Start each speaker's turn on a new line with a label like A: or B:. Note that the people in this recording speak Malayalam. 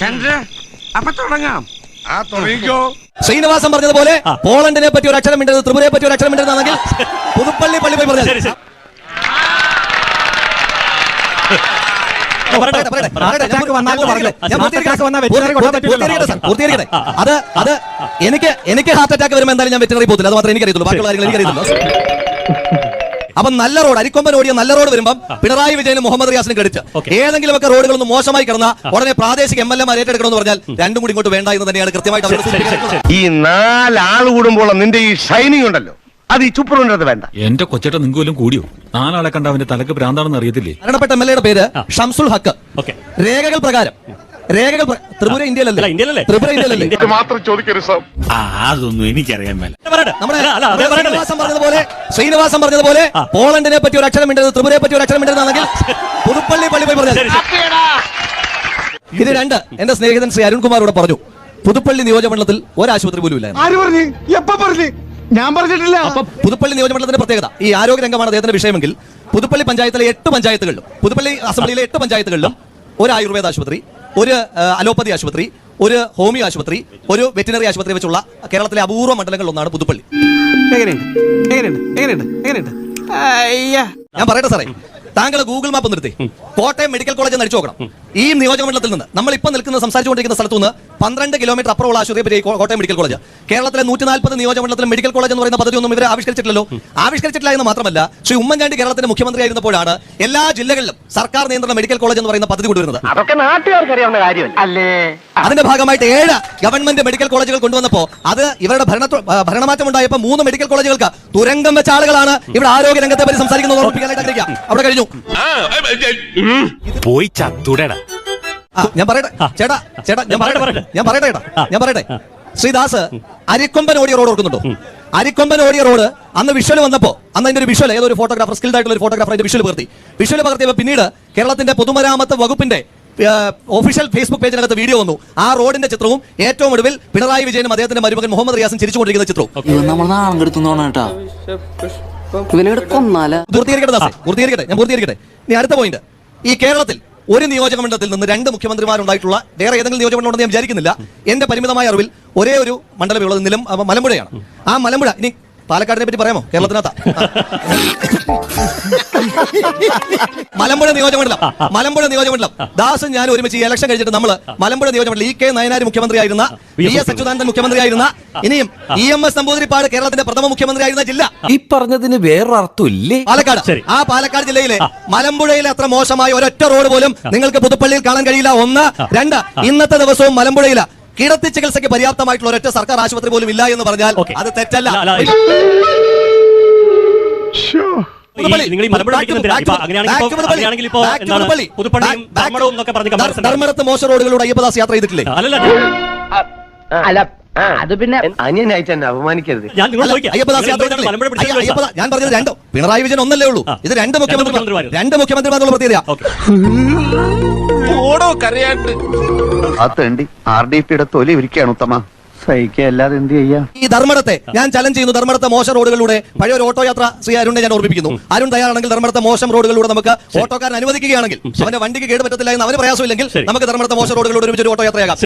A: ചന്ദ്ര അപ്പൊ തുടങ്ങാം.
B: ആ തുടങ്ങിക്കോ.
C: ശ്രീനിവാസൻ പറഞ്ഞതുപോലെ പോളണ്ടിനെ പറ്റി ഒരു അക്ഷരം മിണ്ടരുത് ത്രിപുരയെ പറ്റി ഒരു അക്ഷരം മിണ്ടരുതാണെങ്കിൽ പുതുപ്പള്ളി പള്ളി പോയി പറഞ്ഞു. അത് അത് എനിക്ക് എനിക്ക് ഹാർട്ട് അറ്റാക്ക് വരുമ്പോൾ എന്തായാലും ഞാൻ വെറ്റിനറി പോകത്തില്ല അത് മാത്രമേ എനിക്കറിയത്തുള്ളൂ. ബാക്കിയുള്ള കാര്യങ്ങൾ എനിക്കറിയത്തുള്ളൂ. അപ്പൊ നല്ല റോഡ് അരിക്കൊമ്പൻ ഓടിയ നല്ല റോഡ് വരുമ്പോൾ പിണറായി വിജയനും മുഹമ്മദ് റിയാസിനും ക്രെഡിറ്റ്
D: Okay.
C: ഏതെങ്കിലും ഒക്കെ റോഡുകളൊന്നും മോശമായി കിടന്ന ഉടനെ പ്രാദേശിക എം എൽ എമാർ ഏറ്റെടുക്കണമെന്ന് പറഞ്ഞാൽ രണ്ടും കൂടി ഇങ്ങോട്ട് വേണ്ട എന്ന് തന്നെയാണ് കൃത്യമായിട്ട്.
B: ഈ നാലാൾ കൂടുമ്പോൾ നിന്റെ ഈ ഷൈനിങ് ഉണ്ടല്ലോ. അത് ഈ ചുപ്പറുണ്ടത് വേണ്ട.
E: എന്റെ കൊച്ചേട്ട നിങ്ങൾക്കും കൂടിയോ? നാലാളെ കണ്ട അവന്റെ തലക്ക് ഭ്രാന്താണെന്ന് അറിയത്തില്ലേ?
C: മരണപ്പെട്ട എം എൽ എയുടെ പേര് ഷംസുൽ ഹക്ക്. രേഖകൾ പ്രകാരം രേഖകൾ ത്രിപുര ഇന്ത്യയിലല്ലേ?
D: ഇന്ത്യയിലല്ലേ?
C: ത്രിപുര ഇന്ത്യയിലല്ലേ?
D: ഇന്ത്യ-
B: മാത്രം ചോദിക്കരുത് സാർ
E: ആ അതൊന്നും എനിക്കറിയാൻ മേല.
C: നമ്മുടെ. ശ്രീനിവാസൻ പറഞ്ഞതുപോലെ ശ്രീനിവാസം പറഞ്ഞതുപോലെ പോളണ്ടിനെ പറ്റി ഒരു അക്ഷരം മിണ്ടരുത് ത്രിപുരയെ പറ്റി ഒരു അക്ഷരം മിണ്ടരുതാണെങ്കിൽ പുതുപ്പള്ളി പള്ളി പോയി
D: പറഞ്ഞത്.
C: ഇത് രണ്ട് എന്റെ സ്നേഹിതൻ ശ്രീ അരുൺകുമാർ ഇവിടെ പറഞ്ഞു. പുതുപ്പള്ളി നിയോജകമണ്ഡലത്തിൽ ഒരാശുപത്രി പോലും ഇല്ല
F: ആര് പറഞ്ഞു? എപ്പ പറഞ്ഞു? ഞാൻ പറഞ്ഞിട്ടില്ല.
C: അപ്പൊ പുതുപ്പള്ളി നിയോജകമണ്ഡലത്തിന്റെ പ്രത്യേകത ഈ ആരോഗ്യ രംഗമാണ് അദ്ദേഹത്തിന്റെ വിഷയമെങ്കിൽ പുതുപ്പള്ളി പഞ്ചായത്തിലെ എട്ട് പഞ്ചായത്തുകളിലും പുതുപ്പള്ളി അസംബ്ലിയിലെ എട്ട് പഞ്ചായത്തുകളിലും ഒരു ആയുർവേദ ആശുപത്രി ഒരു അലോപ്പതി ആശുപത്രി ഒരു ഹോമിയോ ആശുപത്രി ഒരു വെറ്റിനറി ആശുപത്രി വെച്ചുള്ള കേരളത്തിലെ അപൂർവ മണ്ഡലങ്ങളിൽ ഒന്നാണ് പുതുപ്പള്ളി.
F: എങ്ങനെയുണ്ട്? എങ്ങനെയുണ്ട്? എങ്ങനെയുണ്ട്? എങ്ങനെയുണ്ട്?
C: ഞാൻ പറയട്ടെ സാറേ? താങ്കൾ ഗൂഗിൾ മാപ്പ് നിർത്തി കോട്ടയം മെഡിക്കൽ കോളേജ് നടിച്ചു നോക്കണം. ഈ നിയോജകമണ്ഡലത്തിൽ നിന്ന് നമ്മൾ ഇപ്പം നിൽക്കുന്ന സംസാരിച്ചുകൊണ്ടിരിക്കുന്ന സ്ഥലത്തു നിന്ന് പന്ത്രണ്ട് കിലോമീറ്റർ അപ്പുറമുള്ള ആശുപത്രി പറ്റി കോട്ടയം മെഡിക്കൽ കോളേജ്. കേരളത്തിലെ നൂറ്റി നാൽപ്പത് നിയോജകമണ്ഡലത്തിലെ മെഡിക്കൽ കോളേജ് എന്ന് പറയുന്ന പദ്ധതി ഒന്നും ഇവരെ ആവിഷ്കരിച്ചിട്ടില്ലല്ലോ. ആവിഷ്കരിച്ചിട്ടില്ല എന്ന് മാത്രമല്ല ശ്രീ ഉമ്മൻചാണ്ടി കേരളത്തിന്റെ മുഖ്യമന്ത്രി ആയിരുന്നപ്പോഴാണ് എല്ലാ ജില്ലകളിലും സർക്കാർ നിയന്ത്രണ മെഡിക്കൽ കോളേജ് എന്ന് പറയുന്ന പദ്ധതി കൊണ്ടുവരുന്നത്. അതിന്റെ ഭാഗമായിട്ട് ഏഴ് ഗവൺമെന്റ് മെഡിക്കൽ കോളേജുകൾ കൊണ്ടുവന്നപ്പോ അത് ഇവരുടെ ഭരണ ഭരണമാറ്റം ഉണ്ടായപ്പോൾ മൂന്ന് മെഡിക്കൽ കോളേജുകൾക്ക് തുരങ്കം വെച്ച ആളുകളാണ് ഇവിടെ ആരോഗ്യ രംഗത്തെ പറ്റി സംസാരിക്കുന്നത് അവിടെ കഴിഞ്ഞു.
E: പോയി ചത്തുടടാ.
C: ആ, ഞാൻ പറയട്ടെ. ചേട്ടാ ചേട്ടാ ഞാൻ പറയട്ടെ
D: പറയട്ടെ.
C: ഞാൻ പറയട്ടെ ചേട്ടാ. ഞാൻ പറയട്ടെ. ശ്രീദാസ് അരിക്കൊമ്പൻ ഓടിയ റോഡ് ഓർക്കുന്നുണ്ടോ? അരിക്കൊമ്പൻ ഓടിയ റോഡ് അന്ന് വിഷ്വൽ വന്നപ്പോ അന്ന് അതിന്റെ ഒരു വിഷ്വൽ ഏതൊരു ഒരു ഫോട്ടോഗ്രാഫർ സ്കിൽഡ് ആയിട്ടുള്ള ഒരു ഫോട്ടോഗ്രാഫർ അതിന്റെ വിഷ്വൽ പകർത്തി. വിഷ്വൽ പകർത്തിയപ്പോൾ പിന്നീട് കേരളത്തിന്റെ പൊതുമരാമത്ത് വകുപ്പിന്റെ ഒഫീഷ്യൽ ഫേസ്ബുക്ക് പേജിനകത്ത് വീഡിയോ വന്നു. ആ റോഡിന്റെ ചിത്രവും ഏറ്റവും ഒടുവിൽ പിണറായി വിജയനും അദ്ദേഹത്തിന്റെ മരുമകൻ മുഹമ്മദ് റിയാസും ചിരിച്ചുകൊണ്ടിരിക്കുന്ന ചിത്രവും. ഞാൻ അടുത്ത പോയിന്റ് ഈ കേരളത്തിൽ ഒരു നിയോജക മണ്ഡലത്തിൽ നിന്ന് രണ്ട് മുഖ്യമന്ത്രിമാരുണ്ടായിട്ടുള്ള വേറെ ഏതെങ്കിലും നിയോജക മണ്ഡലം ഞാൻ വിചാരിക്കുന്നില്ല. എന്റെ പരിമിതമായ അറിവിൽ ഒരേ ഒരു മണ്ഡലമേ ഉള്ളത് നിലം മലമ്പുഴയാണ്. ആ മലമ്പുഴ ഇനി പാലക്കാടിനെ പറ്റി പറയാമോ? കേരളത്തിനകത്ത. മലമ്പുഴ നിയോജകമണ്ഡലം. മലമ്പുഴ നിയോജകമണ്ഡലം. ദാസും ഞാൻ ഒരുമിച്ച് ഈ ഇലക്ഷൻ കഴിച്ചിട്ട് നമ്മൾ മലമ്പുഴ നിയോജകമണ്ഡലം ഇ കെ നയനാര് മുഖ്യമന്ത്രിയായിരുന്ന വി എസ് അച്യുതാനന്ദൻ മുഖ്യമന്ത്രിയായിരുന്ന ഇനിയും ഇ എം എസ് നമ്പൂതിരിപ്പാട് കേരളത്തിന്റെ പ്രഥമ മുഖ്യമന്ത്രിയായിരുന്ന ജില്ല.
G: ഈ പറഞ്ഞതിന് വേറൊരർത്ഥമില്ലേ?
C: പാലക്കാട്. ആ പാലക്കാട് ജില്ലയിലെ മലമ്പുഴയിലെ അത്ര മോശമായ ഒരൊറ്റ റോഡ് പോലും നിങ്ങൾക്ക് പുതുപ്പള്ളിയിൽ കാണാൻ കഴിയില്ല. ഒന്ന്. രണ്ട്. ഇന്നത്തെ ദിവസവും മലമ്പുഴയില കിടത്തി ചികിത്സയ്ക്ക് പര്യാപ്തമായിട്ടുള്ള ഒരൊറ്റ സർക്കാർ ആശുപത്രി പോലും ഇല്ല എന്ന് പറഞ്ഞാൽ അത് തെറ്റല്ല. ധർമ്മടത്ത് മോശ റോഡുകളിലൂടെ അയ്യപ്പദാസ് യാത്ര ചെയ്തിട്ടില്ലേ?
D: അല്ല
H: അല്ല അത് പിന്നെ അനിയനായിട്ട് എന്നെ അപമാനിക്കരുത്.
D: ഞാൻ
C: പറഞ്ഞത് രണ്ടോ. പിണറായി വിജയൻ ഒന്നല്ലേ ഉള്ളൂ. ഇത് രണ്ട് മുഖ്യമന്ത്രി രണ്ട് മുഖ്യമന്ത്രി പ്രത്യേകത.
B: ഓടോ കരയാണ്ട്.
H: ആ തേണ്ടി. ആർ ഡി പിയുടെ തൊലി ഇരിക്കുകയാണ് ഉത്തമ. സഹിക്കുക അല്ലാതെ എന്ത് ചെയ്യാ?
C: ഈ ധർമ്മടത്തെ ഞാൻ ചലഞ്ച് ചെയ്യുന്നു ധർമ്മടത്തെ മോശം റോഡുകളിലൂടെ. പഴയ ഒരു ഓട്ടോ യാത്ര ശ്രീ അരുണിനെ ഞാൻ ഓർമ്മിപ്പിക്കുന്നു. അരുൺ തയ്യാറാണെങ്കിൽ ധർമ്മടത്തെ മോശം റോഡുകളിലൂടെ നമുക്ക് ഓട്ടോക്കാരൻ അനുവദിക്കുകയാണെങ്കിൽ അവന്റെ വണ്ടിക്ക് കേട് പറ്റത്തില്ല എന്ന് അവന് പ്രയാസമില്ലെങ്കിൽ നമുക്ക് ധർമ്മടത്തെ മോശം റോഡുകളിലൂടെ ഒരുമിച്ച് ഒരു ഓട്ടോ യാത്രയാകാം